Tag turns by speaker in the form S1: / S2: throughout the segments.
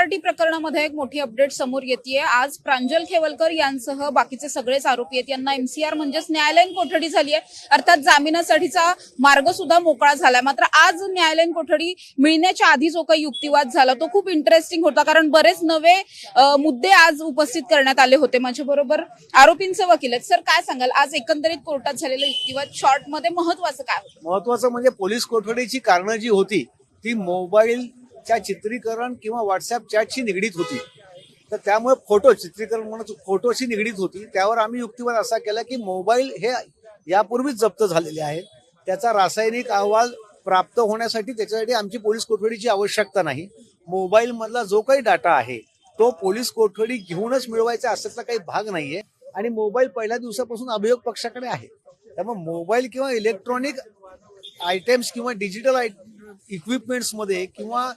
S1: Party प्रकरणामध्ये एक मोठी अपडेट समोर येते आज प्रांजल खेवलकर यांसह बाकीचे सगळेच आरोपी आहेत. यांना एमसीआर म्हणजेच न्यायालयीन कोठडी झाली आहे अर्थात जामिनासाठीचा मार्ग सुद्धा मोकळा झालाय. मात्र आज न्यायालयीन कोठडी मिळण्याच्या आधी जो काही युक्तिवाद झाला तो खूप इंटरेस्टिंग होता. कारण बरेच नवे मुद्दे आज उपस्थित करण्यात आले होते माझ्या बरोबर आरोपींचे वकील आहेत. सर काय सांगाल? आज एकंदरीत कोर्टात झालेलं युक्तिवाद शॉर्टमध्ये महत्वाचं काय होतं?
S2: महत्वाचं म्हणजे पोलीस कोठडीची कारणं जी होती ती मोबाईल च्या चित्रीकरण किंवा व्हॉट्सअप चॅटशी निगडीत होती. तर त्यामुळे फोटो चित्रीकरण म्हणून फोटोशी निगडीत होती. त्यावर आम्ही युक्तिवाद असा केला की मोबाईल हे यापूर्वीच जप्त झालेले आहेत त्याचा रासायनिक अहवाल प्राप्त होण्यासाठी त्याच्यासाठी आमची पोलीस कोठडीची आवश्यकता नाही. मोबाईलमधला जो काही डाटा आहे तो पोलीस कोठडी घेऊनच मिळवायचा असल्याचा काही भाग नाहीये. आणि मोबाईल पहिल्या दिवसापासून अभियोग पक्षाकडे आहे. त्यामुळे मोबाईल किंवा इलेक्ट्रॉनिक आयटेम्स किंवा डिजिटल आय मध्ये किंवा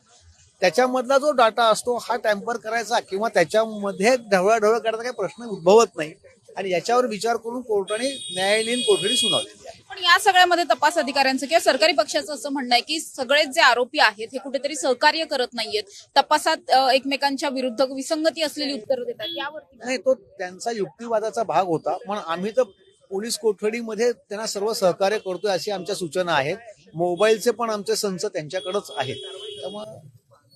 S2: त्याच्यामधला जो डाटा असतो हा टॅम्पर करायचा किंवा त्याच्यामध्ये ढवळाढवळ करायचा काही प्रश्न उद्भवत नाही. आणि याच्यावर विचार करून कोर्टाने न्यायालयीन कोठडी सुनावलेली आहे.
S1: पण या सगळ्यामध्ये तपास अधिकाऱ्यांचं किंवा सरकारी पक्षाचं असं म्हणणं आहे की सगळेच जे आरोपी आहेत हे कुठेतरी सहकार्य करत नाहीयेत. तपासात एकमेकांच्या विरुद्ध विसंगती असलेली उत्तरं देतात. यावरती काय?
S2: नाही तो त्यांचा युक्तिवादाचा भाग होता. पण आम्ही तर पोलीस कोठडीमध्ये त्यांना सर्व सहकार्य करतोय अशी आमच्या सूचना आहेत. मोबाईलचे पण आमचे संच त्यांच्याकडेच आहेत. त्यामुळे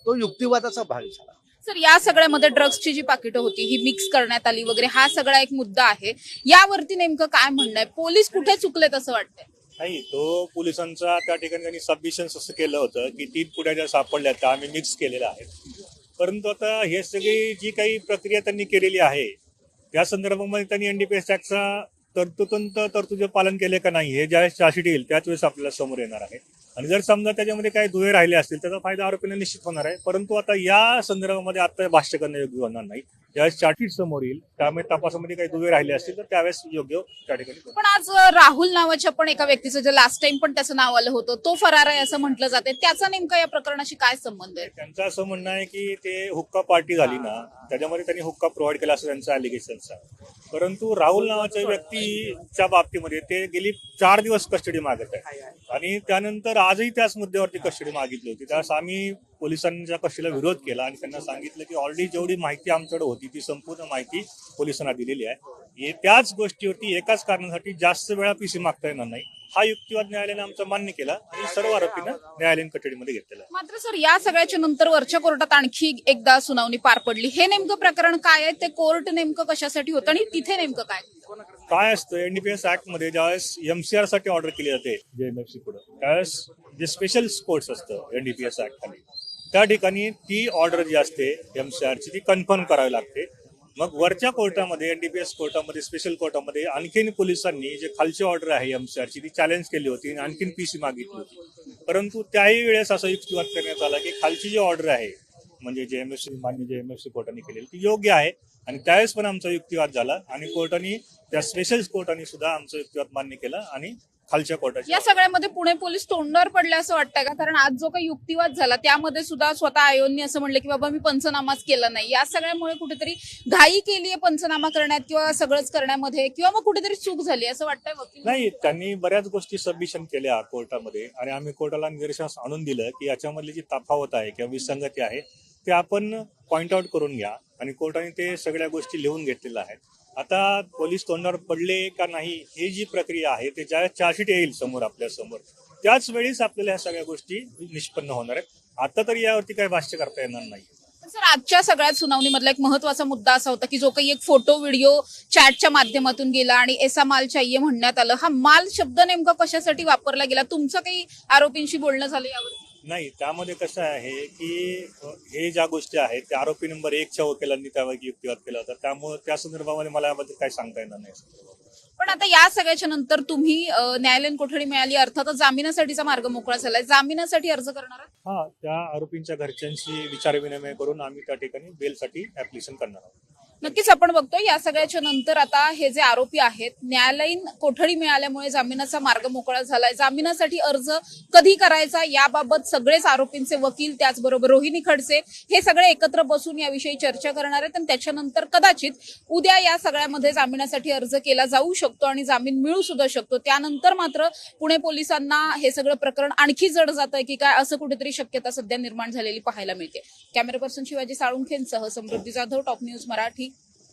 S2: तो युक्तिवादाचा भाग झाला.
S1: सर या सगळ्यामध्ये ड्रग्सची जी पाकिटं होती ही मिक्स करण्यात आली वगैरे हा सगळा एक मुद्दा आहे. यावरती नेमकं काय म्हणणं आहे? पोलीस कुठे चुकलेत असं वाटतंय?
S3: नाही तो पोलिसांचा त्या ठिकाणी त्यांनी सबमिशन असं केलं होतं की तीन पुढ्या ज्या सापडल्या त्या आम्ही मिक्स केलेल्या आहेत. परंतु आता हे सगळी जी काही प्रक्रिया त्यांनी केलेली आहे त्या संदर्भामध्ये त्यांनी एनडीपीएस चा तरतुतंत तरतुदे पालन केले का नाही हे ज्यावेळेस चार्जशीट येईल त्याच वेळेस आपल्याला समोर येणार आहे. आणि जर समजा त्याच्यामध्ये काही दुवे राहिले असतील त्याचा फायदा आरोपींना निश्चित होणार आहे. परंतु आता या संदर्भामध्ये आता भाष्य करणं योग्य होणार नाही ज्यावेळेस चार्जशीट समोर येईल त्यामुळे तपासामध्ये काही दुवे राहिले असतील तर त्यावेळेस योग्य त्या ठिकाणी.
S1: पण आज राहुल नावाच्या पण एका व्यक्तीचं जे लास्ट टाइम पण त्याचं नाव आलं होतं तो फरार आहे असं म्हटलं जाते त्याचा नेमका या प्रकरणाशी काय संबंध आहे?
S3: त्यांचं असं म्हणणं आहे की ते हुक्का पार्टी झाली ना त्याच्यामध्ये त्यांनी हुक्का प्रोव्हाइड केला असं त्यांचं अलिगेशन्स आहे. परंतु राहुल नावाच्या व्यक्तीच्या बाबतीमध्ये ते गेली चार दिवस कस्टडी मागत आहे. आणि त्यानंतर आजही त्याच मुद्द्यावरती कस्टडी मागितली होती. त्यावेळेस आम्ही पोलिसांच्या कस्टडीला विरोध केला आणि त्यांना सांगितलं की ऑलरेडी जेवढी माहिती आमच्याकडे होती ती संपूर्ण माहिती पोलिसांना दिलेली आहे. हे त्याच गोष्टीवरती एकाच कारणासाठी जास्त वेळा पीसी मागता येणार नाही. हा युक्तिवाद न्यायालयाने आमचा मान्य केला आणि सर्व आरोपींना न्यायालयीन कस्टडीमध्ये घेतलेला आहे
S1: मात्र सर या सगळ्याच्या नंतर वरच्या कोर्टात आणखी एकदा सुनावणी पार पडली. हे नेमकं प्रकरण काय आहे? ते कोर्ट नेमकं कशासाठी होतं आणि तिथे नेमकं काय
S3: काय असतं एनडीपीएस ऍक्टमध्ये ज्यावेळेस एमसीआरसाठी ऑर्डर केली जाते जेएमएफसी पुढे त्यावेळेस जे स्पेशल स्पोर्ट्स असतं एनडीपीएस ऍक्ट खाली त्या ठिकाणी ती ऑर्डर जी असते एमसीआर ची ती कन्फर्म करावी लागते. मग वरच्या कोर्टामध्ये एनडीपीएस कोर्टामध्ये स्पेशल कोर्टामध्ये आणखीन पोलिसांनी जे खालची ऑर्डर आहे एमसीआरची ती चॅलेंज केली होती आणि आणखीन पीसी मागितली होती. परंतु त्याही वेळेस असा युक्तिवाद करण्यात आला की खालची जी ऑर्डर आहे म्हणजे जे एम सी मान्य जे एम एस सी कोर्टाने केलेली ती योग्य आहे. आणि त्यावेळेस पण आमचा युक्तिवाद झाला आणि कोर्टाने त्या स्पेशल कोर्टाने सुद्धा आमचा युक्तिवाद मान्य केला आणि खालच्या कोर्टाची
S1: या सगळ्यामध्ये पुणे पोलीस तोंडावर पडले असं वाटतंय का? कारण आज जो काही युक्तिवाद झाला त्यामध्ये सुद्धा स्वतः आयोननी असं म्हणलं की बाबा मी पंचनामाच केला नाही. या सगळ्यामुळे कुठेतरी घाई केली आहे पंचनामा करण्यात किंवा सगळंच करण्यामध्ये किंवा मग कुठेतरी चूक झाली असं वाटतंय वकील?
S3: नाही त्यांनी बऱ्याच गोष्टी सबमिशन केल्या कोर्टामध्ये आणि आम्ही कोर्टाला निदर्शनास आणून दिलं की याच्यामधली जी तफावत आहे किंवा विसंगती आहे ते आपण पॉइंट आउट करून घ्या आणि कोर्टाने ते सगळ्या गोष्टी लिहून घेतलेल्या आहेत. आता पोलीस तोंडावर पडले का नाही ही जी प्रक्रिया आहे ते ज्या चार्जशीट येईल समोर आपल्यासमोर त्याच वेळेस आपल्याला ह्या सगळ्या गोष्टी निष्पन्न होणार आहेत. आता तरी यावरती काही भाष्य करता येणार नाही.
S1: सर आजच्या सगळ्यात सुनावणीमधला एक महत्त्वाचा मुद्दा असा होता की जो काही एक फोटो व्हिडिओ चॅटच्या माध्यमातून गेला आणि एसा माल चाहिए म्हणण्यात आलं हा माल शब्द नेमका कशासाठी वापरला गेला? तुमचं काही आरोपींशी बोलणं झालं यावर
S3: नाही त्यामध्ये कसं आहे की हे ज्या गोष्टी आहेत त्या आरोपी नंबर एकच्या वकिलांनी त्यावर युक्तिवाद केला होता. त्यामुळे त्या संदर्भामध्ये मला याबद्दल काही सांगता येणार नाही.
S1: पण आता या सगळ्याच्या नंतर तुम्ही न्यायालयीन कोठडी मिळाली अर्थातच जामिनासाठीचा मार्ग मोकळा झालाय. जामिनासाठी अर्ज करणार?
S3: हा त्या आरोपींच्या घरच्यांशी विचारविनिमय करून आम्ही त्या ठिकाणी बेलसाठी ऍप्लिकेशन करणार आहोत.
S1: नक्कीच आपण बघतो या सगळ्याच्या नंतर आता हे जे आरोपी आहेत न्यायालयीन कोठडी मिळाल्यामुळे जामिनाचा मार्ग मोकळा झालाय. जामिनासाठी अर्ज कधी करायचा याबाबत सगळेच आरोपींचे वकील त्याचबरोबर रोहिणी खडसे हे सगळे एकत्र बसून याविषयी चर्चा करणार आहेत. आणि त्याच्यानंतर कदाचित उद्या या सगळ्यामध्ये जामिनासाठी अर्ज केला जाऊ शकतो आणि जामीन मिळू सुद्धा शकतो. त्यानंतर मात्र पुणे पोलिसांना हे सगळं प्रकरण आणखी जड जात आहे की काय असं कुठेतरी शक्यता सध्या निर्माण झालेली पाहायला मिळते. कॅमेरा पर्सन शिवाजी साळुंखेंसह समृद्धी जाधव टॉप न्यूज मराठी.